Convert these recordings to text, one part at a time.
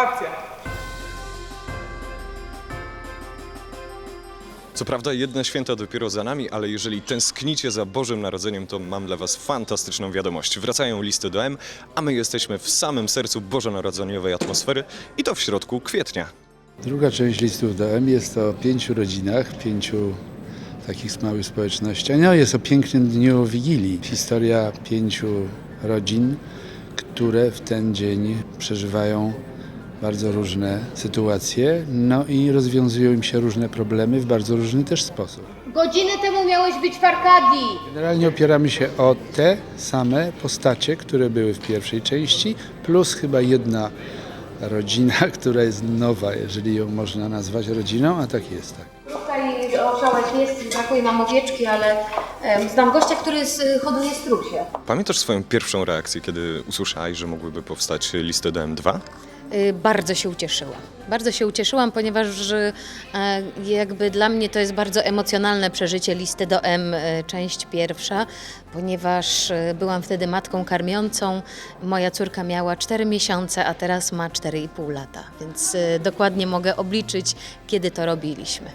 Akcja! Co prawda jedne święta dopiero za nami, ale jeżeli tęsknicie za Bożym Narodzeniem, to mam dla Was fantastyczną wiadomość. Wracają listy do M, a my jesteśmy w samym sercu bożonarodzeniowej atmosfery i to w środku kwietnia. Druga część listów do M jest o pięciu rodzinach, pięciu takich małych społecznościach. No, jest o pięknym dniu Wigilii. Historia pięciu rodzin, które w ten dzień przeżywają bardzo różne sytuacje, no i rozwiązują im się różne problemy w bardzo różny też sposób. Godzinę temu miałeś być w Arkadii. Generalnie opieramy się o te same postacie, które były w pierwszej części, plus chyba jedna rodzina, która jest nowa, jeżeli ją można nazwać rodziną, a tak jest. Tak. Tutaj orzałek jest, brakuje nam owieczki, ale em, znam gościa, który z, hoduje strusie. Pamiętasz swoją pierwszą reakcję, kiedy usłyszałeś, że mogłyby powstać listy do M2? Y, Bardzo się ucieszyłam. Bardzo się ucieszyłam, ponieważ e, jakby dla mnie to jest bardzo emocjonalne przeżycie listy do M, e, część pierwsza, ponieważ e, byłam wtedy matką karmiącą. Moja córka miała 4 miesiące, a teraz ma 4,5 lata, więc dokładnie mogę obliczyć, kiedy to robiliśmy.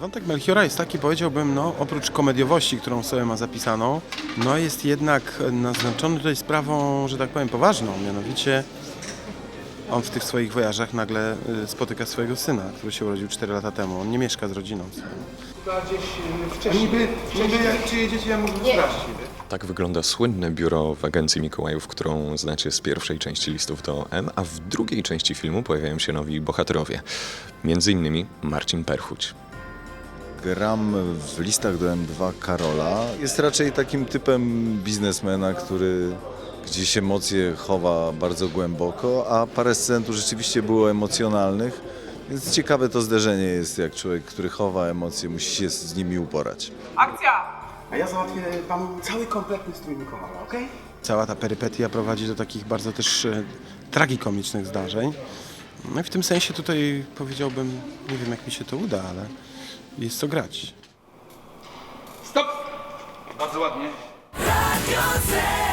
Wątek Melchiora jest taki, powiedziałbym, no, oprócz komediowości, którą sobie ma zapisaną, no jest jednak naznaczony tutaj sprawą, że tak powiem, poważną, mianowicie on w tych swoich wojażach nagle y, spotyka swojego syna, który się urodził 4 lata temu. On nie mieszka z rodziną. Gdzieś wcześniej. Niby, niby jak przyjedziecie, ja mógł. Tak wygląda słynne biuro w agencji Mikołajów, którą znacie z pierwszej części listów do M, a w drugiej części filmu pojawiają się nowi bohaterowie. Między innymi Marcin Perchuć. Gram w listach do M2 Karola. Jest raczej takim typem biznesmena, który gdzieś emocje chowa bardzo głęboko, a parę scen tu rzeczywiście było emocjonalnych. Więc ciekawe to zderzenie jest, jak człowiek, który chowa emocje, musi się z nimi uporać. Akcja! A ja załatwię panu cały kompletny strój Mikołaja, okej? Cała ta perypetia prowadzi do takich bardzo też e, tragikomicznych zdarzeń. No i w tym sensie tutaj powiedziałbym, nie wiem jak mi się to uda, ale jest co grać. Stop! Bardzo ładnie. Radio Z.